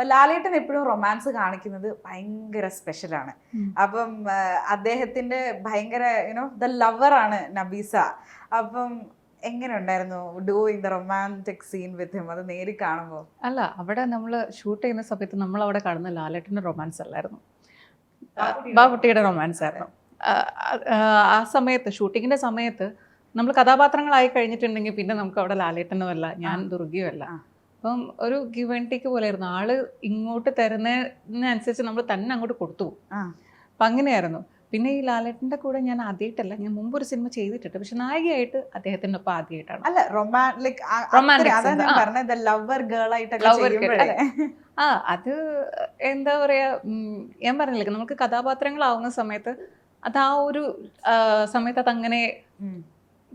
അപ്പൊ ലാലേട്ടൻ എപ്പോഴും റൊമാൻസ് കാണിക്കുന്നത് ഭയങ്കര സ്പെഷ്യൽ ആണ്. അപ്പം അദ്ദേഹത്തിന്റെ ഭയങ്കര യുനോ ദ ലവർ ആണ് നബീസ. അപ്പം എങ്ങനെ ഉണ്ടായിരുന്നു doing the romantic scene with him അത് നേരി കാണുമ്പോൾ അല്ല അവിടെ നമ്മൾ ഷൂട്ട് ചെയ്യുന്ന സമയത്ത് നമ്മൾ അവിടെ കാണുന്ന ലാലേട്ടന്റെ റൊമാൻസ് അല്ലായിരുന്നു. ബാബുട്ടിയുടെ റൊമാൻസ് ആയിരുന്നു. ആ, സമയത്ത് ഷൂട്ടിങ്ങിന്റെ സമയത്ത് നമ്മൾ കഥാപാത്രങ്ങളായി കഴിഞ്ഞിട്ടുണ്ടെങ്കിൽ പിന്നെ നമുക്ക് അവിടെ ലാലേട്ടനും അല്ല ഞാൻ ദുർഗിയുമല്ല. അപ്പം ഒരു ഗിവ് ആൻഡ് ടേക്ക് പോലെയായിരുന്നു. ആൾ ഇങ്ങോട്ട് തരുന്നതിനനുസരിച്ച് നമ്മൾ തന്നെ അങ്ങോട്ട് കൊടുത്തു. അപ്പം അങ്ങനെയായിരുന്നു. പിന്നെ ഈ ലാലേട്ടന്റെ കൂടെ ഞാൻ ആദ്യമായിട്ടല്ല ഞാൻ മുമ്പ് ഒരു സിനിമ ചെയ്തിട്ടുണ്ട്. പക്ഷെ നായികയായിട്ട് അദ്ദേഹത്തിന്റെ ഒപ്പം ആദ്യമായിട്ടാണ് അല്ല റൊമാന്റിക് ലവർ ഗേൾ Lover ആ അത് എന്താ പറയാ ഞാൻ പറഞ്ഞില്ലേ നമുക്ക് കഥാപാത്രങ്ങളാവുന്ന സമയത്ത് അത് ആ ഒരു സമയത്ത് അതങ്ങനെ.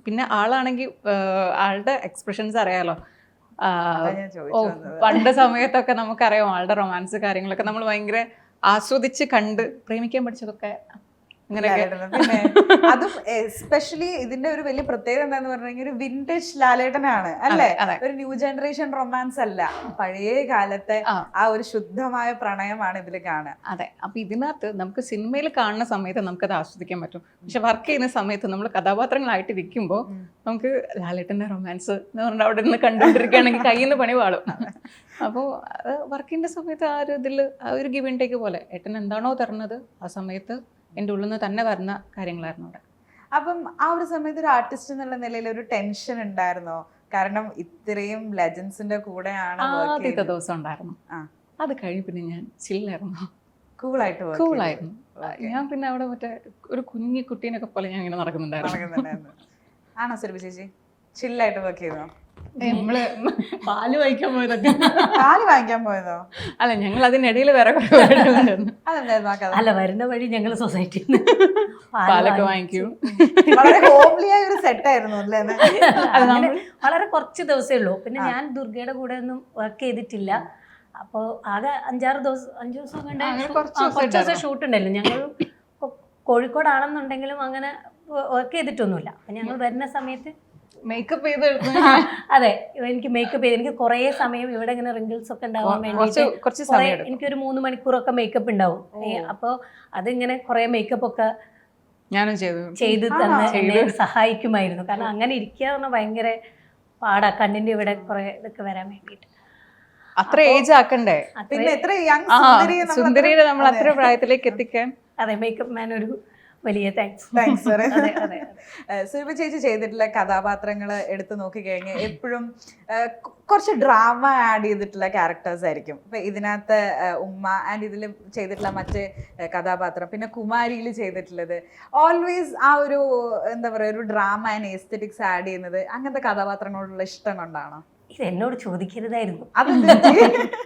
പിന്നെ ആളാണെങ്കിൽ ആളുടെ എക്സ്പ്രഷൻസ് അറിയാലോ. പണ്ട് സമയത്തൊക്കെ നമുക്കറിയാം ആളുടെ റൊമാൻസ് കാര്യങ്ങളൊക്കെ നമ്മൾ ഭയങ്കര ആസ്വദിച്ച് കണ്ട് പ്രേമിക്കാൻ പഠിച്ചതൊക്കെ. പിന്നെ അതും എസ്പെഷ്യലി ഇതിന്റെ ഒരു വലിയ പ്രത്യേകത എന്താന്ന് പറഞ്ഞാൽ ഒരു വിന്റേജ് ലാലേട്ടനാണ് അല്ലേ? ഒരു ന്യൂ ജനറേഷൻ റൊമാൻസ് അല്ല. പഴയ കാലത്തെ ആ. ഒരു ശുദ്ധമായ പ്രണയമാണ് ഇതിൽ കാണുക. അതെ അപ്പൊ ഇതിനകത്ത് നമുക്ക് സിനിമയിൽ കാണുന്ന സമയത്ത് നമുക്കത് ആസ്വദിക്കാൻ പറ്റും. പക്ഷെ വർക്ക് ചെയ്യുന്ന സമയത്ത് നമ്മൾ കഥാപാത്രങ്ങളായിട്ട് ഇരിക്കുമ്പോൾ നമുക്ക് ലാലേട്ടന്റെ റൊമാൻസ് എന്ന് പറഞ്ഞാൽ അവിടെ നിന്ന് കണ്ടുകൊണ്ടിരിക്കുകയാണെങ്കിൽ കയ്യിൽ നിന്ന് പണി വാളും അപ്പോൾ വർക്കിന്റെ സമയത്ത് ആ ഒരു ഇതിൽ ആ ഒരു ഗിവ് ടേക്ക് പോലെ. ഏട്ടൻ എന്താണോ തരുന്നത് ആ സമയത്ത് എന്റെ ഉള്ളിൽ നിന്ന് തന്നെ വരുന്ന കാര്യങ്ങളായിരുന്നു അവിടെ. അപ്പം ആ ഒരു സമയത്ത് ഒരു ആർട്ടിസ്റ്റ് എന്നുള്ള നിലയിൽ ഒരു ടെൻഷൻ ഉണ്ടായിരുന്നോ? കാരണം ഇത്രയും ലെജൻസിന്റെ കൂടെയാണ് ആദ്യത്തെ ദിവസം ഉണ്ടായിരുന്നു. ആ. അത് കഴിഞ്ഞ് പിന്നെ ഞാൻ ചില്ലായിരുന്നു. കൂളായിട്ട് കൂളായിരുന്നു. ഞാൻ പിന്നെ അവിടെ മറ്റേ ഒരു കുഞ്ഞി കുട്ടീനൊക്കെ പോലെ ഞാൻ ഇങ്ങനെ നടക്കുന്നുണ്ടായിരുന്നു. ആണോ സുരഭി ചേച്ചി? ചില്ലായിട്ട് വർക്ക് ചെയ്തോ? നമ്മൾ പാൽ വായിക്കാൻ പോയതൊക്കെ പാൽ വാങ്ങിക്കാൻ പോയതോ? അല്ല ഞങ്ങൾ അതിനിടയിൽ വേറെ അല്ല വരുന്ന വഴി ഞങ്ങൾ സൊസൈറ്റി പാലൊക്കെ വാങ്ങിക്കും. വളരെ ഹോംലി ആയ ഒരു സെറ്റ് ആയിരുന്നു അല്ലേ വളരെ കുറച്ച് ദിവസമേ ഉള്ളൂ. പിന്നെ ഞാൻ ദുർഗയുടെ കൂടെ ഒന്നും വർക്ക് ചെയ്തിട്ടില്ല. അപ്പോൾ ആകെ അഞ്ചാറ് ദിവസം അഞ്ചു ദിവസം കണ്ട് കുറച്ച് ദിവസം. ഷൂട്ട് ഉണ്ടല്ലോ. ഞങ്ങൾ കോഴിക്കോടാണെന്നുണ്ടെങ്കിലും അങ്ങനെ വർക്ക് ചെയ്തിട്ടൊന്നുമില്ല. അപ്പം ഞങ്ങൾ വരുന്ന സമയത്ത് മേക്കപ്പ് ചെയ്ത് അതെ എനിക്ക് മേക്കപ്പ് ചെയ്ത് എനിക്ക് കുറേ സമയം ഇവിടെ ഇങ്ങനെ റിങ്കിൾസ് ഒക്കെ ഉണ്ടാവാൻ വേണ്ടി എനിക്ക് എനിക്കൊരു മൂന്ന് മണിക്കൂറൊക്കെ മേക്കപ്പ് ഉണ്ടാവും. അപ്പൊ അപ്പോൾ അതിങ്ങനെ കുറേ മേക്കപ്പ് ഒക്കെ ഞാനും ചെയ്തു. ചെയ്ത് തന്നെ എന്നെ സഹായിക്കുമായിരുന്നു. കാരണം അങ്ങനെ ഇരിക്കുക പറഞ്ഞാൽ ഭയങ്കര പാടാ കണ്ണിന്റെ ഇവിടെ കുറെ ഇതൊക്കെ വരാൻ വേണ്ടിയിട്ട്. അത്ര ഏജ് ആക്കണ്ടേ? പിന്നെ എത്ര സുന്ദരിയെ സുന്ദരിയുടെ നമ്മൾ അത്ര പ്രായത്തിലേക്ക് എത്തിക്കാൻ അതെ മേക്കപ്പ് മാൻ ഒരു വലിയ താങ്ക്സ് താങ്ക്സ് സുരഭി ചേച്ചി ചെയ്തിട്ടുള്ള കഥാപാത്രങ്ങൾ എടുത്തു നോക്കിക്കഴിഞ്ഞാൽ എപ്പോഴും കുറച്ച് ഡ്രാമ ആഡ് ചെയ്തിട്ടുള്ള ക്യാരക്ടേഴ്സ് ആയിരിക്കും. ഇപ്പൊ ഇതിനകത്ത് ഉമ്മ ആൻഡ് ഇതിൽ ചെയ്തിട്ടുള്ള മറ്റ് കഥാപാത്രം. പിന്നെ കുമാരിയിൽ ചെയ്തിട്ടുള്ളത്. ഓൾവേസ് ആ ഒരു എന്താ പറയുക ഒരു ഡ്രാമ ആൻഡ് എസ്തെറ്റിക്സ് ആഡ് ചെയ്യുന്നത് അങ്ങനത്തെ കഥാപാത്രങ്ങളോടുള്ള ഇഷ്ടം കൊണ്ടാണോ? ഇത് എന്നോട് ചോദിക്കരുതായിരുന്നു അത്